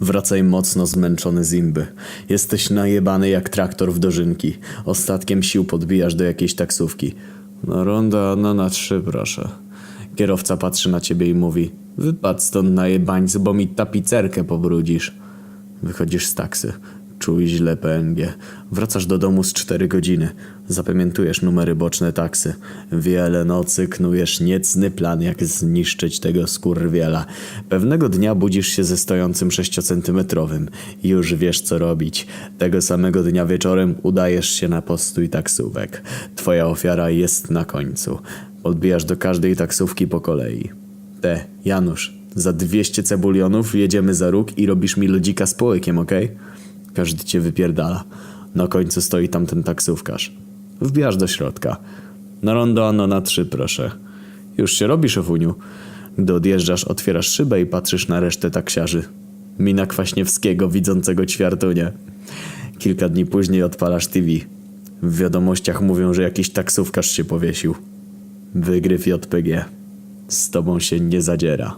Wracaj mocno zmęczony z imby. Jesteś najebany jak traktor w dożynki. Ostatkiem sił podbijasz do jakiejś taksówki. No ronda, no na trzy proszę. Kierowca patrzy na ciebie i mówi Wypadł stąd najebańcu, bo mi tapicerkę pobrudzisz. Wychodzisz z taksy. Czuj źle PNG. Wracasz do domu z 4 godziny. Zapamiętujesz numery boczne taksy. Wiele nocy knujesz niecny plan, jak zniszczyć tego skurwiela. Pewnego dnia budzisz się ze stojącym 6-centymetrowym. i Już wiesz co robić. Tego samego dnia wieczorem udajesz się na postój taksówek. Twoja ofiara jest na końcu. Odbijasz do każdej taksówki po kolei. Te, Janusz, za 200 cebulionów jedziemy za róg i robisz mi lodzika z połykiem, okej? Każdy cię wypierdala. Na końcu stoi tam ten taksówkarz. Wbijasz do środka. Na rondo, ano na trzy, proszę. Już się robi, szefuniu. Gdy odjeżdżasz, otwierasz szybę i patrzysz na resztę taksiarzy. Mina Kwaśniewskiego, widzącego ćwiartunie. Kilka dni później odpalasz TV. W wiadomościach mówią, że jakiś taksówkarz się powiesił. Wygryw JPG. Z tobą się nie zadziera.